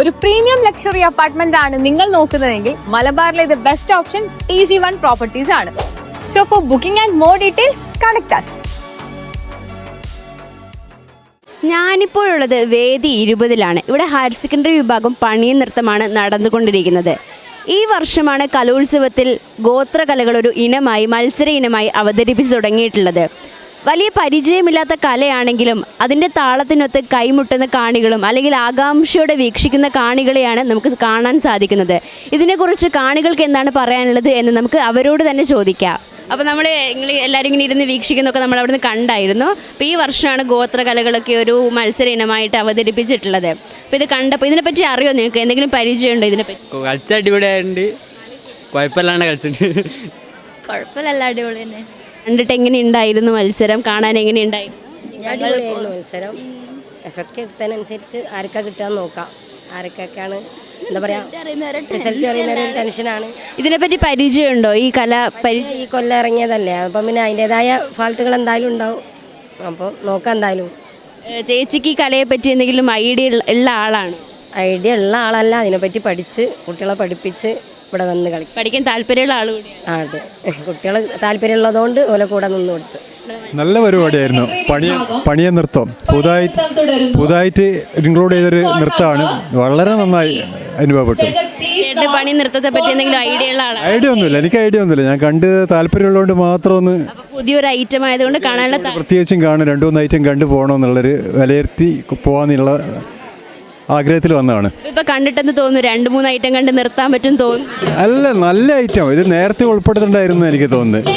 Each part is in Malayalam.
ഒരു പ്രീമിയം ലക്ഷറി അപ്പാർട്ട്മെന്റ് ആണ് നിങ്ങൾ നോക്കുന്നതെങ്കിൽ മലബാറിലെ ഇത് best option easy one properties ആണ്. So for booking and more details connect us ഞാനിപ്പോഴുള്ളത് വേദി ഇരുപതിലാണ്. ഇവിടെ ഹയർ സെക്കൻഡറി വിഭാഗം പണിയും നൃത്തമാണ് നടന്നുകൊണ്ടിരിക്കുന്നത്. ഈ വർഷമാണ് കലോത്സവത്തിൽ ഗോത്രകലകൾ ഒരു ഇനമായി മത്സര ഇനമായി അവതരിപ്പിച്ചു തുടങ്ങിയിട്ടുള്ളത്. വലിയ പരിചയമില്ലാത്ത കലയാണെങ്കിലും അതിന്റെ താളത്തിനൊത്ത് കൈമുട്ടുന്ന കാണികളും അല്ലെങ്കിൽ ആകാംക്ഷയോടെ വീക്ഷിക്കുന്ന കാണികളെയാണ് നമുക്ക് കാണാൻ സാധിക്കുന്നത്. ഇതിനെക്കുറിച്ച് കാണികൾക്ക് എന്താണ് പറയാനുള്ളത് എന്ന് നമുക്ക് അവരോട് തന്നെ ചോദിക്കാം. അപ്പോൾ നമ്മൾ നിങ്ങൾ എല്ലാവരും ഇങ്ങനെ ഇരുന്ന് വീക്ഷിക്കുന്നൊക്കെ നമ്മൾ അവിടുന്ന് കണ്ടായിരുന്നു. അപ്പോൾ ഈ വർഷമാണ് ഗോത്രകലകളൊക്കെ ഒരു മത്സര ഇനമായിട്ട് അവതരിപ്പിച്ചിട്ടുള്ളത്. അപ്പോൾ ഇത് കണ്ടപ്പോൾ ഇതിനെപ്പറ്റി അറിയോ നിങ്ങൾക്ക്? എന്തെങ്കിലും പരിചയമുണ്ടോ ഇതിനെപ്പറ്റി? കളിച്ച അടിപൊളിയായിട്ടുണ്ട്. കുഴപ്പമില്ലാണ്ട് കളിച്ചിട്ടുണ്ട്. കുഴപ്പമില്ല അടിപൊളി തന്നെ. കണ്ടിട്ട് എങ്ങനെ ഉണ്ടായിരുന്നു മത്സരം? കാണാൻ എങ്ങനെ ഉണ്ടായിരുന്നു അടിപൊളിയായിരുന്നു മത്സരം. എഫക്റ്റ് എടുത്തതിനനുസരിച്ച് ആർക്കാ കിട്ടാൻ നോക്കാം. ആർക്കൊക്കെയാണ് എന്താ പറയാ റിസൾട്ട് അറിയുന്ന ടെൻഷനാണ് ഇതിനെപ്പറ്റി പരിചയമുണ്ടോ? ഈ കല പരിചയം ഈ കൊല്ലം ഇറങ്ങിയതല്ലേ? അപ്പം പിന്നെ അതിന്റെതായ ഫാൾട്ടുകൾ എന്തായാലും ഉണ്ടാവും. അപ്പോൾ നോക്കാം എന്തായാലും. ചേച്ചിക്ക് ഈ കലയെ പറ്റി എന്തെങ്കിലും ഐഡിയ ഉള്ള ആളാണ്? ഐഡിയ ഉള്ള ആളല്ല. അതിനെപ്പറ്റി പഠിച്ച് കുട്ടികളെ പഠിപ്പിച്ച് ഇവിടെ വന്ന് കളിക്കും. പഠിക്കാൻ താല്പര്യമുള്ള ആൾ കൂടിയാണ് ആ അതെ. കുട്ടികൾ താല്പര്യമുള്ളതുകൊണ്ട് ഓലെ കൂടെ നിന്ന് കൊടുത്തു. നല്ല പരിപാടിയായിരുന്നു. പണിയ പണിയ നൃത്തം പുതുതായിട്ട് പുതുതായിട്ട് ഇൻക്ലൂഡ് ചെയ്തൊരു നൃത്തമാണ്. വളരെ നന്നായി അനുഭവപ്പെട്ടു. ചേട്ടന്റെ പണി നൃത്തത്തെ പറ്റി എന്തെങ്കിലും ഐഡിയ ഉള്ള ആളാണ് ഐഡിയ ഒന്നുമില്ല. എനിക്ക് ഐഡിയ ഒന്നുമില്ല. ഞാൻ കണ്ട് താല്പര്യമുള്ളതുകൊണ്ട് മാത്രം ഒന്ന് അപ്പോൾ പുതിയൊരു ഐറ്റം ആയതുകൊണ്ട് കാണാനുള്ള താ- പ്രത്യേകിച്ചും കാണും. രണ്ടു മൂന്ന് ഐറ്റം കണ്ടു പോകണമെന്നുള്ളൊരു വിലയിരുത്തി പോകാന്നുള്ള ആഗ്രഹത്തിൽ വന്നതാണ്. ഇപ്പൊ കണ്ടിട്ടെന്ന് തോന്നുന്നു രണ്ട് മൂന്ന് ഐറ്റം കണ്ട് നിർത്താൻ പറ്റും തോന്നുന്നു. അല്ല നല്ല ഐറ്റം ഇത് നേരത്തെ ഉൾപ്പെടുത്തണ്ടായിരുന്നു എനിക്ക് തോന്നുന്നത്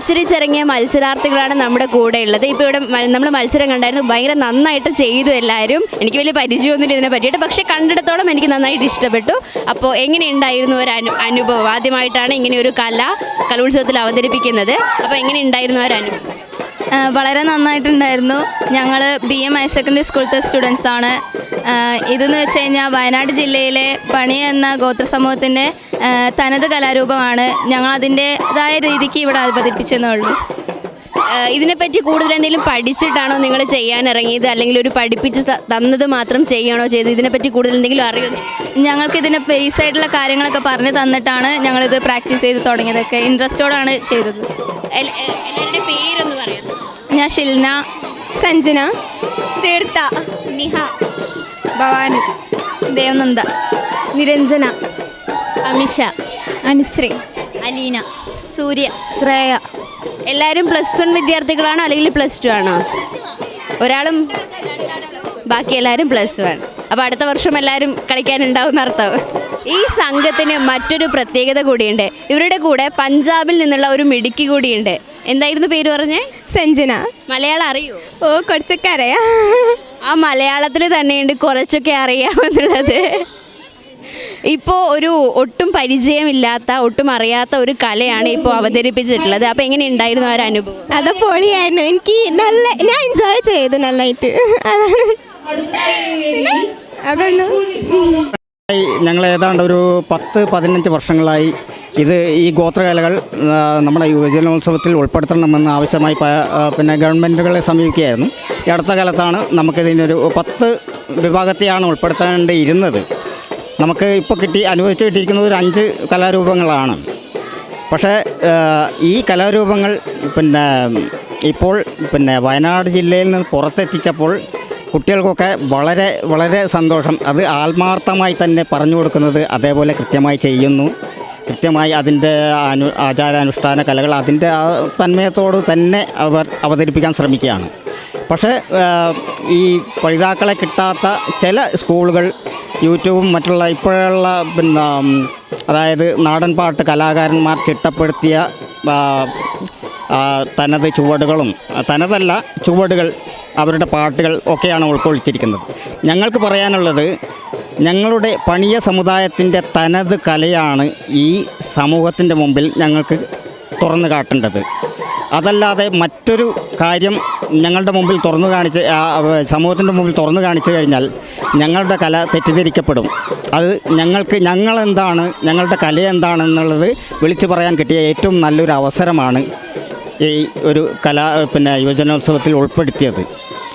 മത്സരിച്ചിറങ്ങിയ മത്സരാർത്ഥികളാണ് നമ്മുടെ കൂടെ ഉള്ളത് ഇപ്പോൾ ഇവിടെ നമ്മൾ മത്സരം കണ്ടായിരുന്നു. ഭയങ്കര നന്നായിട്ട് ചെയ്തു എല്ലാവരും. എനിക്ക് വലിയ പരിചയമൊന്നുമില്ല ഇതിനെ പറ്റിയിട്ട്. പക്ഷേ കണ്ടിടത്തോളം എനിക്ക് നന്നായിട്ട് ഇഷ്ടപ്പെട്ടു. അപ്പോൾ എങ്ങനെയുണ്ടായിരുന്നു ഒരു അനു അനുഭവം? ആദ്യമായിട്ടാണ് ഇങ്ങനെ ഒരു കല കലോത്സവത്തിൽ അവതരിപ്പിക്കുന്നത്. അപ്പോൾ എങ്ങനെയുണ്ടായിരുന്നു ഒരു അനുഭവം? വളരെ നന്നായിട്ടുണ്ടായിരുന്നു. ഞങ്ങൾ ബി എം ഹയർ സെക്കൻഡറി സ്കൂളത്തെ സ്റ്റുഡൻസ് ആണ്. ഇതെന്ന് വെച്ച് കഴിഞ്ഞാൽ വയനാട് ജില്ലയിലെ പണി എന്ന ഗോത്ര സമൂഹത്തിന്റെ തനത് കലാരൂപമാണ്. ഞങ്ങൾ അതിന്റെതായ രീതിക്ക് ഇവിടെ അവതരിപ്പിച്ചെന്നേ ഉള്ളൂ. ഇതിനെപ്പറ്റി കൂടുതൽ എന്തെങ്കിലും പഠിച്ചിട്ടാണോ നിങ്ങൾ ചെയ്യാൻ ഇറങ്ങിയത് അല്ലെങ്കിൽ ഒരു പഠിപ്പിച്ച് തന്നത് മാത്രം ചെയ്യണോ ചെയ്തത്? ഇതിനെപ്പറ്റി കൂടുതൽ എന്തെങ്കിലും അറിയുന്നു ഞങ്ങൾക്ക് ഇതിന്റെ ബേസ് ആയിട്ടുള്ള കാര്യങ്ങളൊക്കെ പറഞ്ഞു തന്നിട്ടാണ് ഞങ്ങളിത് പ്രാക്ടീസ് ചെയ്ത് തുടങ്ങിയതൊക്കെ ഇൻട്രസ്റ്റോടാണ് ചെയ്തത്. എല്ലാവരുടെ പേരൊന്ന് പറയാം. ഞാൻ ഷിൽന സഞ്ജന. തീർത്ത നിഹ. ഭവാനി. ദേവനന്ദ. നിരഞ്ജന. അമിഷ. അനുശ്രീ. അലീന. സൂര്യ. ശ്രേയ. എല്ലാവരും പ്ലസ് വൺ വിദ്യാർത്ഥികളാണോ അല്ലെങ്കിൽ പ്ലസ് ടു ആണോ? ഒരാളും ബാക്കി എല്ലാവരും പ്ലസ് വൺ അപ്പോൾ അടുത്ത വർഷം എല്ലാവരും കളിക്കാനുണ്ടാവും എന്നർത്ഥം. ഈ സംഘത്തിന് മറ്റൊരു പ്രത്യേകത കൂടിയുണ്ട്. ഇവരുടെ കൂടെ പഞ്ചാബിൽ നിന്നുള്ള ഒരു മിടുക്കി കൂടിയുണ്ട്. എന്തായിരുന്നു പേര് പറഞ്ഞേ? സഞ്ജന മലയാളം അറിയോ? ഓ കുറച്ചൊക്കെ അറിയാം. ആ മലയാളത്തിൽ തന്നെയുണ്ട് കുറച്ചൊക്കെ അറിയാമെന്നുള്ളത്. ഇപ്പോൾ ഒരു ഒട്ടും പരിചയമില്ലാത്ത ഒട്ടും അറിയാത്ത ഒരു കലയാണ് ഇപ്പോൾ അവതരിപ്പിച്ചിട്ടുള്ളത്. അപ്പോൾ എങ്ങനെ ഉണ്ടായിരുന്നു ആ ഒരു അനുഭവം? അത് പൊളിയായിരുന്നു. എനിക്ക് നല്ല ഞാൻ എൻജോയ് ചെയ്തു നന്നായിട്ട്. അതാണ് ഞങ്ങൾ ഏതാണ്ട് ഒരു പത്ത് പതിനഞ്ച് വർഷങ്ങളായി ഇത് ഈ ഗോത്രകലകൾ നമ്മുടെ യുവജനോത്സവത്തിൽ ഉൾപ്പെടുത്തണമെന്ന് ആവശ്യമായി പിന്നെ ഗവൺമെന്റുകളെ സമീപിക്കുകയായിരുന്നു. ഈ അടുത്ത കാലത്താണ് നമുക്കിതിനൊരു പത്ത് വിഭാഗത്തെയാണ് ഉൾപ്പെടുത്തേണ്ടിയിരുന്നത്. നമുക്ക് ഇപ്പോൾ കിട്ടി അനുഭവിച്ചു കിട്ടിയിരിക്കുന്നത് ഒരു അഞ്ച് കലാരൂപങ്ങളാണ്. പക്ഷേ ഈ കലാരൂപങ്ങൾ പിന്നെ ഇപ്പോൾ പിന്നെ വയനാട് ജില്ലയിൽ നിന്ന് പുറത്തെത്തിച്ചപ്പോൾ കുട്ടികൾക്കൊക്കെ വളരെ വളരെ സന്തോഷം. അത് ആത്മാർത്ഥമായി തന്നെ പറഞ്ഞു കൊടുക്കുന്നത് അതേപോലെ കൃത്യമായി ചെയ്യുന്നു. കൃത്യമായി അതിന്റെ അനു ആചാരാനുഷ്ഠാന കലകൾ അതിന്റെ ആ തന്മയത്തോട് തന്നെ അവർ അവതരിപ്പിക്കാൻ ശ്രമിക്കുകയാണ്. പക്ഷേ ഈ പഠിതാക്കളെ കിട്ടാത്ത ചില സ്കൂളുകൾ യൂട്യൂബും മറ്റുള്ള ഇപ്പോഴുള്ള പിന്നെ അതായത് നാടൻ പാട്ട് കലാകാരന്മാർ ചിട്ടപ്പെടുത്തിയ തനത് ചുവടുകളും തനതല്ല ചുവടുകൾ അവരുടെ പാട്ടുകൾ ഒക്കെയാണ് ഉൾക്കൊള്ളിച്ചിരിക്കുന്നത്. ഞങ്ങൾക്ക് പറയാനുള്ളത് ഞങ്ങളുടെ പണിയ സമുദായത്തിന്റെ തനത് കലയാണ് ഈ സമൂഹത്തിന്റെ മുമ്പിൽ ഞങ്ങൾക്ക് തുറന്നു കാട്ടേണ്ടത്. അതല്ലാതെ മറ്റൊരു കാര്യം ഞങ്ങളുടെ മുമ്പിൽ തുറന്നു കാണിച്ച് സമൂഹത്തിന്റെ മുമ്പിൽ തുറന്നു കാണിച്ചു കഴിഞ്ഞാൽ ഞങ്ങളുടെ കല തെറ്റിദ്ധരിക്കപ്പെടും. അത് ഞങ്ങൾക്ക് ഞങ്ങളെന്താണ് ഞങ്ങളുടെ കല എന്താണെന്നുള്ളത് വിളിച്ചു പറയാൻ കിട്ടിയ ഏറ്റവും നല്ലൊരു അവസരമാണ് ഈ ഒരു കലാ പിന്നെ യുവജനോത്സവത്തിൽ ഉൾപ്പെടുത്തിയത്.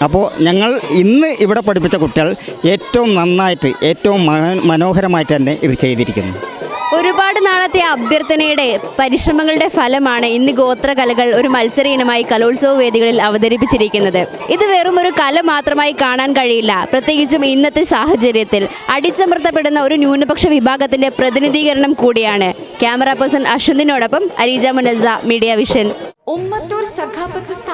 അപ്പോൾ ഞങ്ങൾ ഇന്ന് ഇവിടെ പഠിപ്പിച്ച കുട്ടികൾ ഏറ്റവും നന്നായിട്ട് ഏറ്റവും മന- മനോഹരമായിട്ട് തന്നെ ഇത് ചെയ്തിരിക്കുന്നു. ഒരുപാട് നാളത്തെ അഭ്യർത്ഥനയുടെ പരിശ്രമങ്ങളുടെ ഫലമാണ് ഇന്ന് ഗോത്രകലകൾ ഒരു മത്സര ഇനമായി കലോത്സവ വേദികളിൽ അവതരിപ്പിച്ചിരിക്കുന്നത്. ഇത് വെറും ഒരു കല മാത്രമായി കാണാൻ കഴിയില്ല. പ്രത്യേകിച്ചും ഇന്നത്തെ സാഹചര്യത്തിൽ അടിച്ചമർത്തപ്പെടുന്ന ഒരു ന്യൂനപക്ഷ വിഭാഗത്തിന്റെ പ്രതിനിധീകരണം കൂടിയാണ്. ക്യാമറ പേഴ്സൺ അശ്വന്തിനോടൊപ്പം അരീജ മുനസ മീഡിയ വിഷൻ. ഉമ്മത്തൂർ സഖാഫത്ത്